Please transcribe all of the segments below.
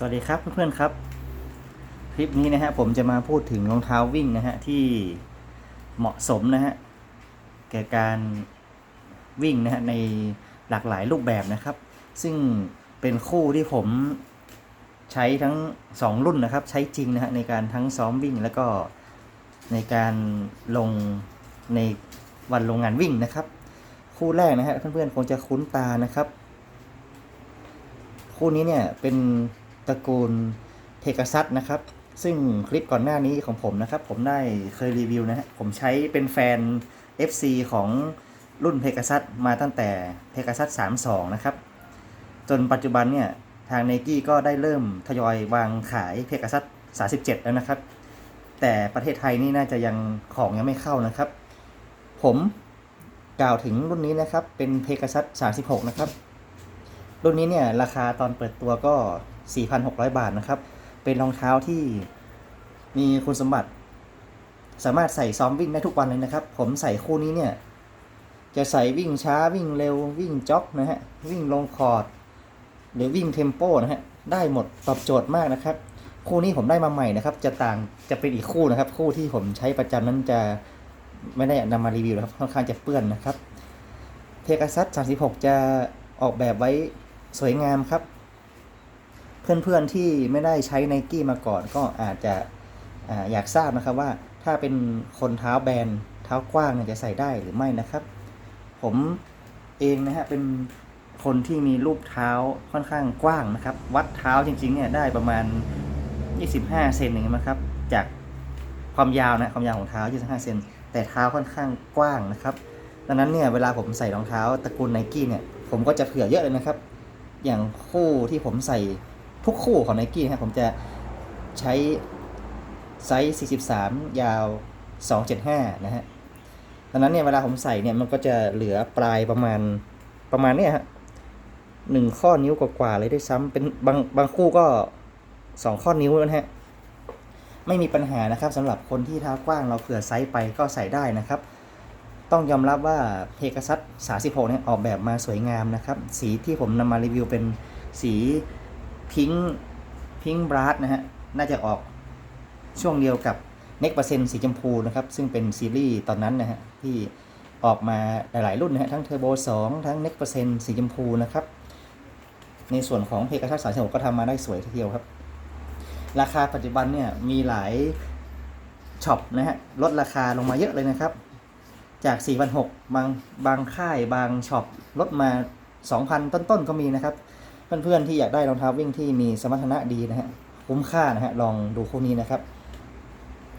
สวัสดีครับเพื่อนๆครับ คลิปนี้นะฮะผมจะมาพูดถึงรองเท้าวิ่งนะฮะที่เหมาะสมนะฮะแก่การวิ่งนะฮะในหลากหลายรูปแบบนะครับ ซึ่งเป็นคู่ที่ผมใช้ทั้ง 2 รุ่นนะครับ ใช้จริงนะฮะในการทั้งซ้อมวิ่งแล้วก็ในการลงในวันลงงานวิ่งนะครับ คู่แรกนะฮะเพื่อนๆคงจะคุ้นตานะครับ คู่นี้เนี่ยเป็น ตระกูลเพกซัสนะครับ ซึ่งคลิปก่อนหน้านี้ของผมนะครับ ผมได้เคยรีวิวนะฮะผมใช้เป็นแฟน FC ของรุ่นเพกซัสมาตั้งแต่เพกซัส32 นะครับ จนปัจจุบันเนี่ย ทาง n นกี้ก็ได้เริ่มทยอยวางขายเพกซัส37 แล้วนะครับ แต่ประเทศไทยนี่น่าจะยังของยังไม่เข้านะครับ ผมกล่าวถึงรุ่นนี้นะครับ เป็นเพกซัส36 นะครับ รุ่นนี้เนี่ย ราคาตอนเปิดตัวก็ 4,600 บาทนะครับ เป็นรองเท้าที่มีคุณสมบัติ สามารถใส่ซ้อมวิ่งได้ทุกวันเลยนะครับ ผมใส่คู่นี้เนี่ย จะใส่วิ่งช้าวิ่งเร็ววิ่งจ็อกนะฮะ วิ่งลงคอร์ด หรือวิ่งเทมโปนะฮะ ได้หมดตอบโจทย์มากนะครับ คู่นี้ผมได้มาใหม่นะครับ จะต่างจะเป็นอีกคู่นะครับ คู่ที่ผมใช้ประจำนั้นจะไม่ได้นำมารีวิวนะครับค่อนข้างจะเปื้อนนะครับเพก a ซัส36 จะออกแบบไว้สวยงามครับ เพื่อนๆที่ไม่ได้ใช้ไนกี้มาก่อนก็อาจจะอาอยากทราบนะครับว่าถ้าเป็นคนเท้าแบนเท้ากว้างจะใส่ได้หรือไม่นะครับ ผมเองนะฮะเป็นคนที่มีรูปเท้าค่อนข้างกว้างนะครับ วัดเท้าจริงๆเนี่ยได้ประมาณ 25 เซนอย่างเงี้ยมั้งครับ จากความยาวนะความยาวของเท้า 25 เซนแต่เท้าค่อนข้างกว้างนะครับ ดังนั้นเนี่ยเวลาผมใส่รองเท้าตระกูลไนกี้เนี่ยผมก็จะเผื่อเยอะเลยนะครับ อย่างคู่ที่ผมใส่ ทุกคู่ของไนกี้นะครับผมจะใช้ไซส์ 43 ยาว 275 นะฮะดังนั้นเนี่ยเวลาผมใส่เนี่ยมันก็จะเหลือปลายประมาณประมาณเนี่ยฮะหนึ่งข้อนิ้วกว่าๆเลยด้วยซ้ำเป็นบางบางคู่ก็สองข้อนิ้วนะฮะไม่มีปัญหานะครับสำหรับคนที่เท้ากว้างเราเผื่อไซส์ไปก็ใส่ได้นะครับ ต้องยอมรับว่าเพก a ซัส36เนี่ยออกแบบมาสวยงามนะครับ สีที่ผมนำมารีวิวเป็นสี พิงค์พิงค์บรัดนะฮะ น่าจะออกช่วงเดียวกับ Next เปอร์เซ็นต์สีชมพูนะครับ ซึ่งเป็นซีรีส์ตอนนั้นนะฮะ ที่ออกมาหลาย ๆ รุ่นนะฮะ ทั้งเทอร์โบ2 ทั้ง Next เปอร์เซ็นต์สีชมพูนะครับ ในส่วนของเพก a ซัส36ก็ทำมาได้สวยทีเดียวครับ ราคาปัจจุบันเนี่ยมีหลายช็อปนะฮะลดราคาลงมาเยอะเลยนะครับ จาก4,600บางบางค่ายบางช็อปลดมา 2,000 ต้นๆก็มีนะครับ เพื่อนๆที่อยากได้รองเท้าวิ่งที่มีสมรรถนะดีนะฮะคุ้มค่านะฮะลองดูคู่นี้นะครับ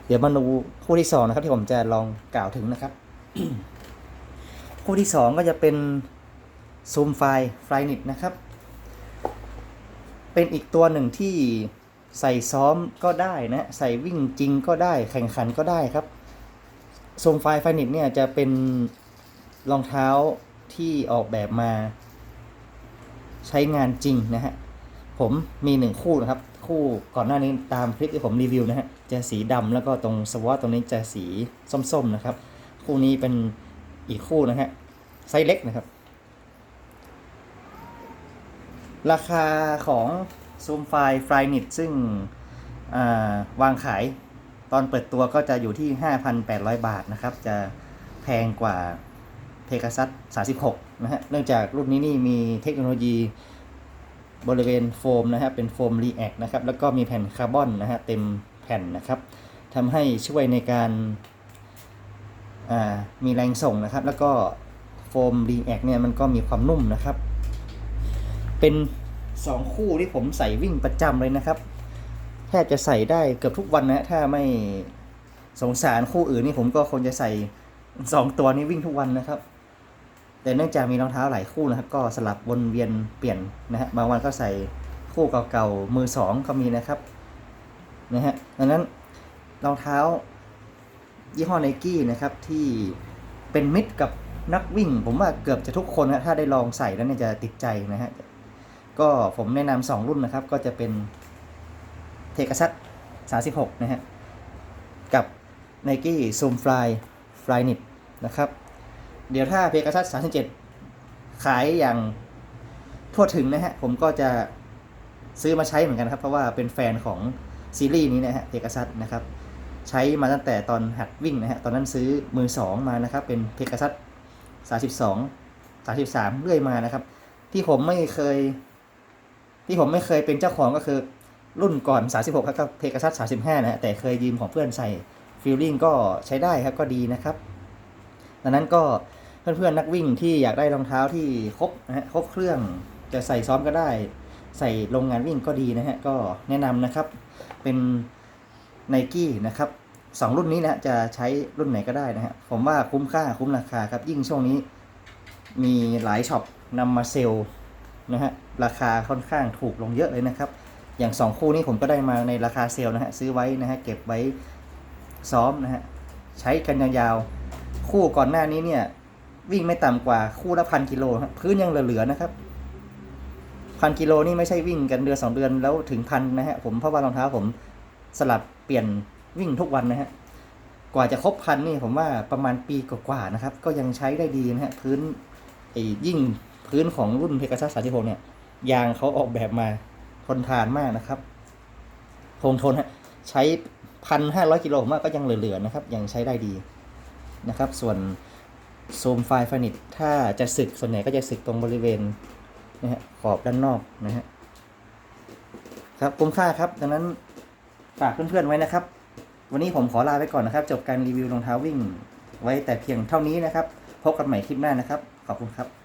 เดี๋ยวมาดูคู่ที่2นะครับ ที่ผมจะลองกล่าวถึงนะครับ คู่ที่2ก็จะเป็นซูมไฟไฟนิตนะครับ เป็นอีกตัวหนึ่งที่ใส่ซ้อมก็ได้นะใส่วิ่งจริงก็ได้แข่งขันก็ได้ครับทรงไฟไฟนิตเนี่ยจะเป็นรองเท้าที่ออกแบบมา ใช้งานจริงนะฮะ ผมมีหนึ่งคู่นะครับ คู่ก่อนหน้านี้ตามคลิปที่ผมรีวิวนะฮะ จะสีดำแล้วก็ตรงสวอตตรงนี้จะสีส้มๆนะครับ คู่นี้เป็นอีกคู่นะฮะ ไซส์เล็กนะครับ ราคาของซูมไฟไฟนิตซึ่งาวางขายตอนเปิดตัวก็จะอยู่ที่ 5,800 บาทนะครับ จะแพงกว่า p e g a s u s 36 นะฮะ เนื่องจากรุ่นนี้นี่มีเทคโนโลยีบริเวณโฟมนะฮะ เป็นโฟม React นะครับ แล้วก็มีแผ่นคาร์บอนนะฮะ เต็มแผ่นนะครับทำให้ช่วยในการมีแรงส่งนะครับ แล้วก็โฟม React เนี่ยมันก็มีความนุ่มนะครับ เป็น 2 คู่ที่ผมใส่วิ่งประจำเลยนะครับ แทบจะใส่ได้เกือบทุกวันนะถ้าไม่สงสารคู่อื่นนี่ผมก็คงจะใส่สองตัวนี้วิ่งทุกวันนะครับ แต่เนื่องจากมีรองเท้าหลายคู่นะครับ ก็สลับวนเวียนเปลี่ยนนะฮะบางวันก็ใส่คู่เก่าๆมือสองก็มีนะครับนะฮะดังนั้นรองเท้ายี่ห้อไนกี้นะครับที่เป็นมิตรกับนักวิ่ง ผมว่าเกือบจะทุกคนนะถ้าได้ลองใส่แล้วเนี่ยจะติดใจนะฮะก็ผมแนะนำสองรุ่นนะครับ ก็จะเป็นเทกซัส36 นะฮะ กับ Nike Zoom Fly Fly Knit นะครับ เดี๋ยวถ้าเพกัซัส37 ขายอย่างทั่วถึงนะฮะ ผมก็จะซื้อมาใช้เหมือนกันครับ เพราะว่าเป็นแฟนของซีรีส์นี้นะฮะเพก a ซัสนะครับ ใช้มาตั้งแต่ตอนหัดวิ่งนะฮะ ตอนนั้นซื้อมือสองมานะครับ เป็นเพก a ซัสสาสิบสองสาสิบสามเรื่อยมานะครับ ที่ผมไม่เคย ที่ผมไม่เคยเป็นเจ้าของก็คือรุ่นก่อน 36ครับก็เพก a ซัส35 นะฮะ แต่เคยยืมของเพื่อนใส่ฟีลลิ่งก็ใช้ได้ครับก็ดีนะครับ ดังนั้นก็ เพื่อนๆนักวิ่งที่อยากได้รองเท้าที่ครบนะฮะครบเครื่องจะใส่ซ้อมก็ได้ ใส่ลงงานวิ่งก็ดีนะฮะก็แนะนำนะครับเป็นไนกี้นะครับสองรุ่นนี้นะจะใช้รุ่นไหนก็ได้นะฮะผมว่าคุ้มค่าคุ้มราคาครับยิ่งช่วงนี้ มีหลายช็อปนำมาเซลล์นะฮะราคาค่อนข้างถูกลงเยอะเลยนะครับ อย่างสองคู่นี้ผมก็ได้มาในราคาเซลล์นะฮะซื้อไว้นะฮะเก็บไว้ซ้อมนะฮะใช้กันยาวๆคู่ก่อนหน้านี้เนี่ย วิ่งไม่ต่ำกว่าคู่ละพันกิโลพื้นยังเหลือๆนะครับพันกิโลนี่ไม่ใช่วิ่งกันเดือนสองเดือนแล้วถึงพันนะฮะผมเพราะว่ารองเท้าผมสลับเปลี่ยนวิ่งทุกวันนะฮะกว่าจะครบพันนี่ผมว่าประมาณปีกว่าๆนะครับ ก็ยังใช้ได้ดีนะฮะพื้นไอ้ยิ่งพื้นของรุ่นเพก a ซัส36เนี่ยยางเขาออกแบบมาทนทานมากนะครับคงทนฮะใช้พันห้าร้อยกิโลผมว่าก็ยังเหลือๆนะครับ ยังใช้ได้ดีนะครับ ส่วน ซมไฟฟานิตถ้าจะสึกส่วนใหญ่ก็จะสึกตรงบริเวณนะฮะขอบด้านนอกนะฮะครับคุ้มค่าครับ ดังนั้นฝากเพื่อนๆไว้นะครับ วันนี้ผมขอลาไปก่อนนะครับ จบการรีวิวรองเท้าวิ่ง ไว้แต่เพียงเท่านี้นะครับ พบกันใหม่คลิปหน้านะครับ ขอบคุณครับ